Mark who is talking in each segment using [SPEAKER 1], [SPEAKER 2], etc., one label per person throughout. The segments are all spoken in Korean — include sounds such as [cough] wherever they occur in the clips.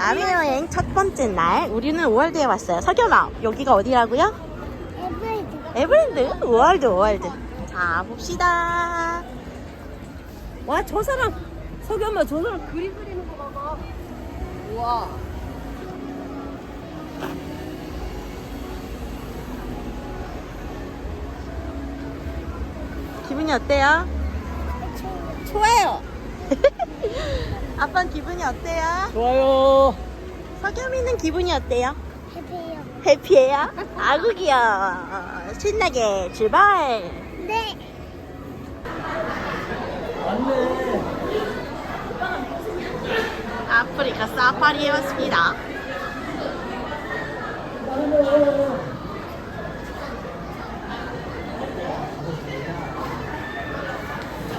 [SPEAKER 1] 남해 여행 첫 번째 날 우리는 우월드에 왔어요. 석연아 여기가 어디라고요?
[SPEAKER 2] 에브리드.
[SPEAKER 1] 에브랜드 우월드 우월드. 자 봅시다.
[SPEAKER 3] 와 저 사람 석연아 저 사람 그림 그리는 거 봐봐 우와
[SPEAKER 1] 기분이 어때요? 좋아요. [laughs] 아빠는 기분이 어때요?
[SPEAKER 3] 좋아요
[SPEAKER 1] 석연이는 기분이 어때요?
[SPEAKER 2] 해피요.
[SPEAKER 1] 해피해요? 아구 귀여워. 신나게 출발.
[SPEAKER 2] 네.
[SPEAKER 1] 아프리카 사파리에 왔습니다.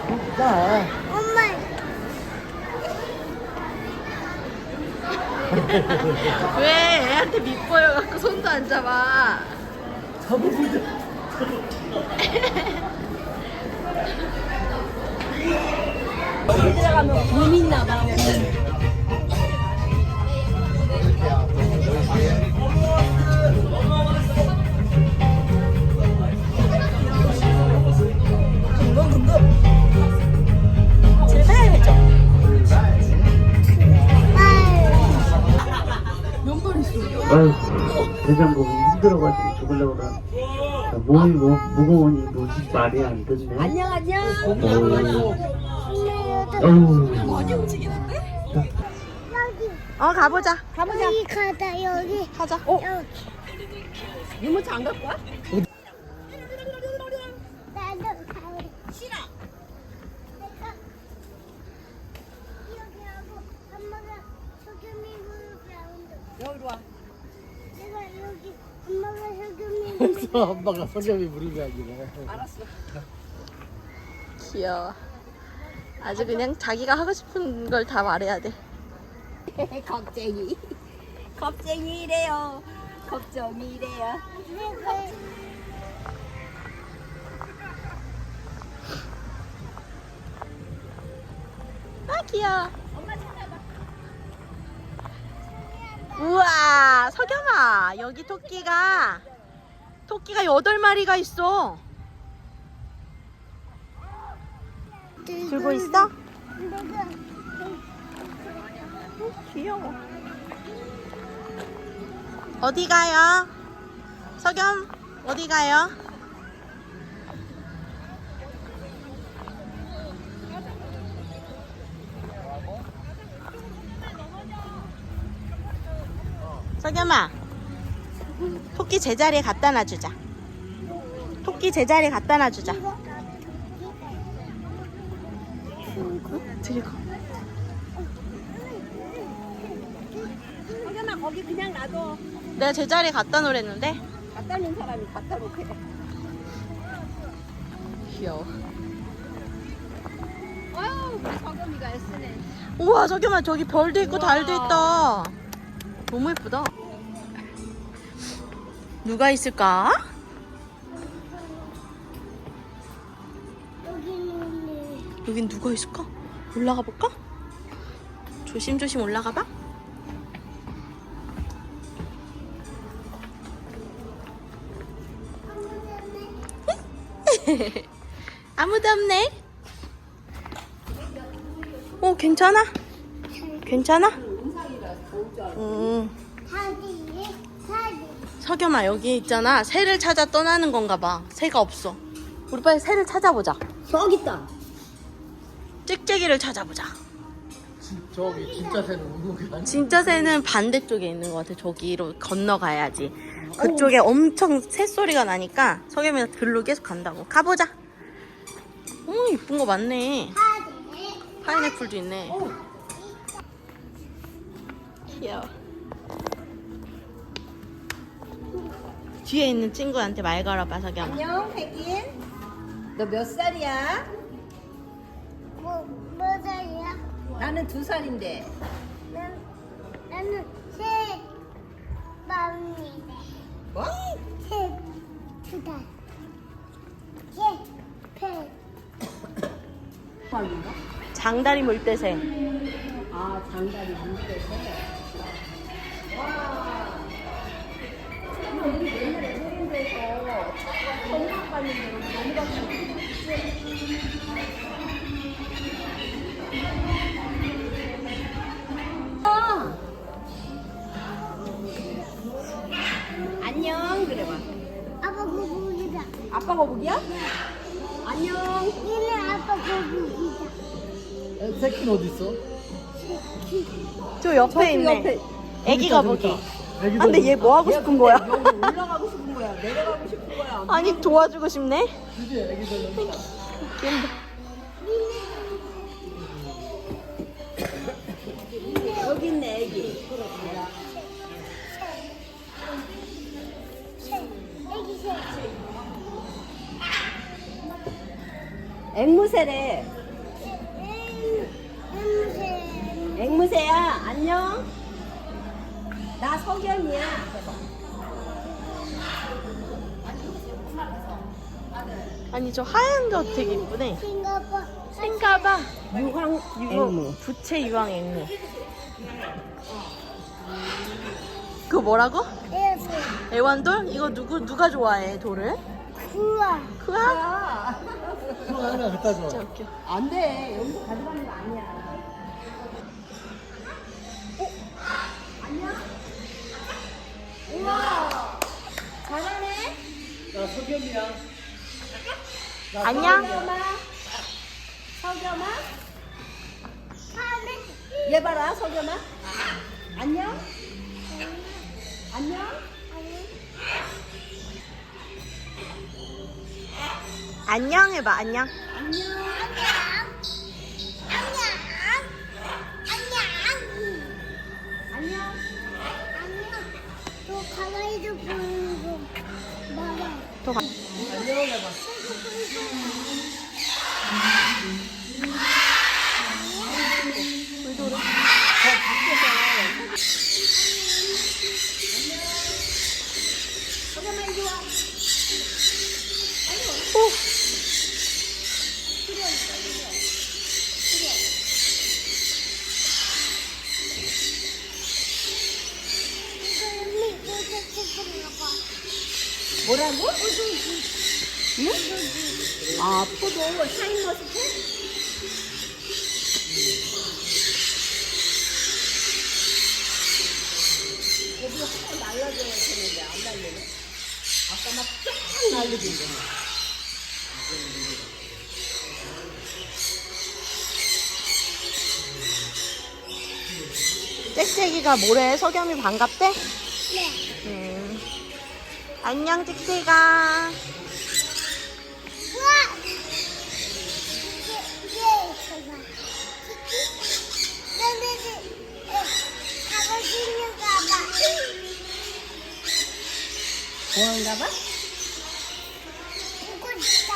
[SPEAKER 2] 엄 [laughs]
[SPEAKER 1] 왜 애한테 밑보여갖고 손도 안 잡아? [laughs]
[SPEAKER 3] 들어가면 곰 있나 봐
[SPEAKER 4] 아유, 대장금이 힘들어가지고 죽으려고 그러 몸이 뭐, 무거우니 뭐 말이 안 듣네.
[SPEAKER 3] 안녕 안녕
[SPEAKER 4] 어우, 어우.
[SPEAKER 2] 여기.
[SPEAKER 1] 어 가보자.
[SPEAKER 2] 가보자. 여기 가다 여기.
[SPEAKER 1] 가자.
[SPEAKER 2] 여기.
[SPEAKER 3] 유모차 안 갖고 와?
[SPEAKER 2] 나도 가볼래. 싫어. 내가 여기 하고 엄마가 소금이물 라운드.
[SPEAKER 3] 여기로 와
[SPEAKER 2] 여기 엄마가 소금이물.
[SPEAKER 5] 엄마가 석염이 무릎이 아니네.
[SPEAKER 3] 알았어
[SPEAKER 1] 귀여워. 아주 그냥 자기가 하고 싶은 걸 다 말해야 돼. [laughs]
[SPEAKER 3] 겁쟁이 겁쟁이래요
[SPEAKER 2] 내가
[SPEAKER 1] 아 귀여워. 우와 석영아 여기 토끼가 토끼가 여덟 마리가 있어. 들고 있어? 귀여워. 어디 가요? 석영 어디 가요? 석영아 토끼 제자리에 갖다 놔주자. 토끼 제자리에 갖다 놔주자. 들고.
[SPEAKER 3] 석연아 거기 그냥 놔둬
[SPEAKER 1] 내가 제자리에 갖다 놓으랬는데
[SPEAKER 3] 갖다 놓은 사람이 갖다 놓게
[SPEAKER 1] 귀여워.
[SPEAKER 3] 아유 우리 석연이가 애쓰네
[SPEAKER 1] 우와 저기만 저기 별도 있고 달도 있다. 너무 예쁘다. 누가 있을까? 여긴 누가 있을까? 올라가 볼까? 조심조심 올라가 봐. [laughs] 아무도 없네. 오 괜찮아? 괜찮아? 음. 석염아 여기 있잖아. 새를 찾아 떠나는 건가 봐. 새가 없어. 우리 빨리 새를 찾아보자.
[SPEAKER 3] 저기 있다.
[SPEAKER 1] 찍찍이를 찾아보자.
[SPEAKER 5] 저기 진짜 새는 우는 게 아니야.
[SPEAKER 1] 진짜 새는 반대쪽에 있는 것 같아. 저기로 건너가야지. 그쪽에 엄청 새소리가 나니까 석염이가 들로 계속 간다고. 가보자. 오 이쁜 거 많네. 파인애플도 있네 귀여워 뒤에 있는 친구한테 말 걸어봐 석염아
[SPEAKER 3] 안녕 백인 너 몇 살이야?
[SPEAKER 2] 뭐 뭐다야?
[SPEAKER 3] 나는 두 살인데
[SPEAKER 2] 난 나는 새 마음이네.
[SPEAKER 3] 뭐?
[SPEAKER 2] 새두 달. 새배
[SPEAKER 3] 말인가?
[SPEAKER 1] 장다리 물대새
[SPEAKER 3] 아 장다리 물대새 가는 대로 너무 가는 안녕 그래봐
[SPEAKER 2] 아빠 거북이다.
[SPEAKER 3] 아빠 거북이야? 안녕
[SPEAKER 2] 얘는 아빠 거북이다.
[SPEAKER 5] 에, 새끼는 어디 있어?
[SPEAKER 1] 저 옆에 있네.
[SPEAKER 3] 옆에
[SPEAKER 1] 애기
[SPEAKER 5] 저기
[SPEAKER 1] 가보기. 아, 근데 얘 뭐 하고 싶은 거야?
[SPEAKER 3] 여기 올라가고 싶은 거야 내려가고 싶은 거야
[SPEAKER 1] 아니 도와주고 싶네.
[SPEAKER 5] 그지 애기들
[SPEAKER 1] 귀엽다.
[SPEAKER 3] 여기 있네 애기. 앵무새래
[SPEAKER 2] 앵무새.
[SPEAKER 3] 앵무새야 안녕 나 석연이야
[SPEAKER 1] 아니 저 하얀 거 되게 이쁘네.
[SPEAKER 2] 싱가포르.
[SPEAKER 1] 생가봐.
[SPEAKER 3] 유황 앵무
[SPEAKER 1] 부채 유황 앵무. 그거 뭐라고? 애완돌? 이거 누구 누가 좋아해 돌을?
[SPEAKER 2] 우와.
[SPEAKER 1] 크아?
[SPEAKER 5] 형 하나 갖다 줘
[SPEAKER 1] 진짜 웃겨.
[SPEAKER 3] 안 돼 여기서 가져가는 거 아니야
[SPEAKER 5] 나 석연이야
[SPEAKER 1] 안녕.
[SPEAKER 3] 석연아 얘 봐라 석연아 안녕 안녕
[SPEAKER 1] 안녕 해봐 안녕.
[SPEAKER 2] 안녕. 안녕. 안녕.
[SPEAKER 3] 안녕
[SPEAKER 2] 안녕. 너 가만히도 보는 거 봐봐. Tokat.
[SPEAKER 3] 뭐라고? 응? 아 포도 샤인 머스켓? 여기가 한번 날라줘야 되는데 안 날리네 아까 막쫙 날리던데
[SPEAKER 1] 짹짹이가 뭐래? 석염이 반갑대?
[SPEAKER 2] 네.
[SPEAKER 1] 음. 안녕.
[SPEAKER 2] 너네들 가고 싶은가 봐. 싶다.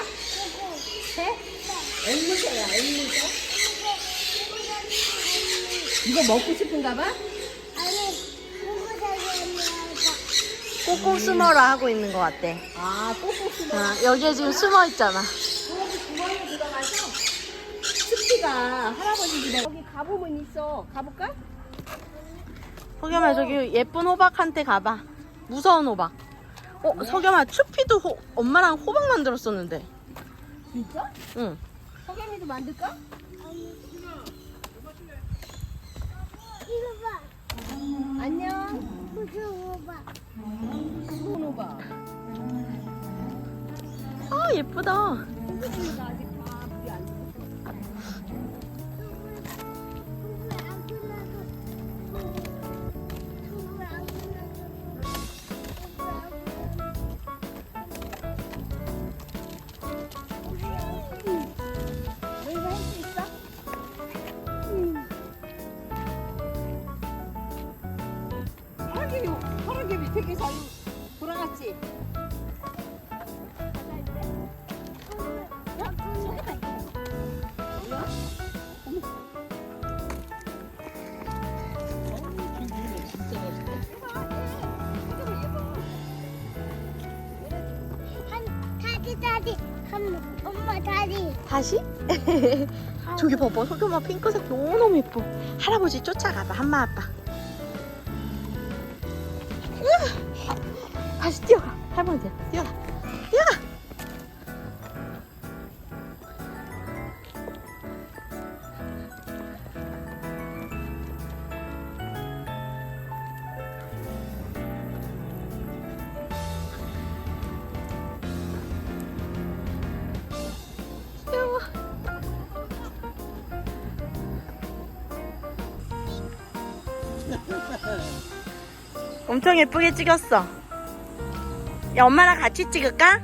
[SPEAKER 2] 네.
[SPEAKER 3] 새? 앵무새야 앵무새
[SPEAKER 2] 아니,
[SPEAKER 3] 이거 먹고 싶은가 봐?
[SPEAKER 2] 보고 싶다.
[SPEAKER 1] 꼭꼭 숨어라 하고 있는 것 같대.
[SPEAKER 3] 아 꼭꼭 숨어
[SPEAKER 1] 아, 여기에 지금 숨어 있잖아.
[SPEAKER 3] 거기 구멍에 들어가서 습기가 할아버지 집에 여기 가보면 있어 가볼까?
[SPEAKER 1] 석염아 저기 예쁜 호박한테 가봐. 무서운 호박. 어 석염아 추피도 호- 엄마랑 호박 만들었었는데.
[SPEAKER 3] 진짜?
[SPEAKER 1] 응.
[SPEAKER 3] 석연이도 만들까?
[SPEAKER 2] 이거 봐.
[SPEAKER 3] 안녕
[SPEAKER 1] 아 예쁘다.
[SPEAKER 3] 잘 돌아갔지?
[SPEAKER 1] 다시? [laughs] 저기 봐봐 석염아 핑크색 너무너무 예뻐. 할아버지 쫓아가봐 한마 아빠. 다시 뛰어가. 할머니 돼. 뛰어가. 뛰어가. 엄청 예쁘게 찍었어. 야, 엄마랑 같이 찍을까?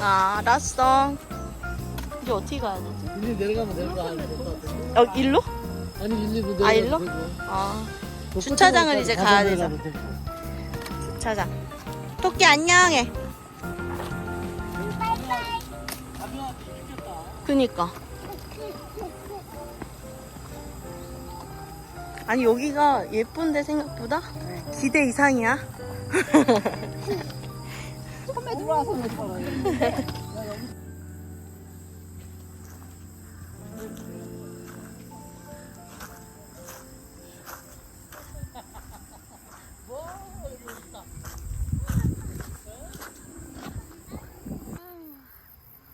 [SPEAKER 1] 아, 알았어. 이제 어떻게 가야 되지?
[SPEAKER 5] 일리 내려가면 내려가. 될것 같아.
[SPEAKER 1] 여기 일로?
[SPEAKER 5] 아니 일리로 내려가.
[SPEAKER 1] 아, 일로? 아, 주차장을 이제 가야 되죠. 주차장. 토끼 안녕해. 그니까. 아니, 여기가 예쁜데 생각보다 기대 이상이야.
[SPEAKER 3] 처음에 들어와서.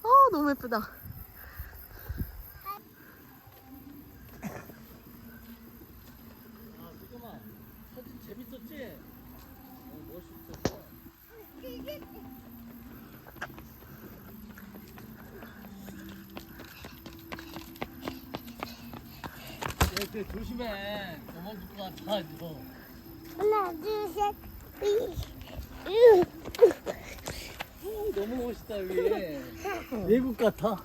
[SPEAKER 1] 어, 너무 예쁘다.
[SPEAKER 5] 잠깐만. 사진 재밌었지? 어, 멋있었어. 야, 그 조심해. 넘어질 것 같아, 이거.
[SPEAKER 2] 하나, 둘, 셋.
[SPEAKER 5] 오, 너무 멋있다, 여기. 외국 같아.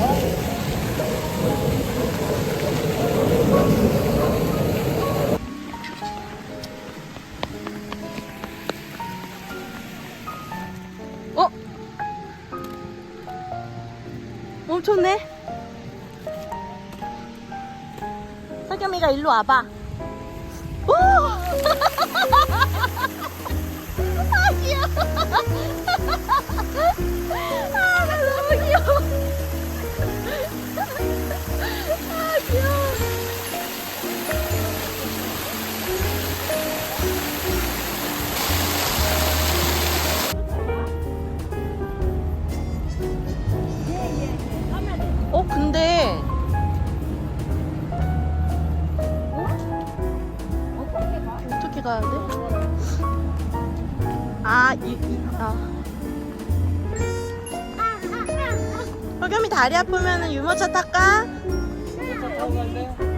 [SPEAKER 1] 어? 멈췄네. 석겸이가 일로 와봐. 가야 돼? 아, 이, 이, 아. 석겸이 다리 아프면 유모차 탈까?
[SPEAKER 5] 차 타고 갈래?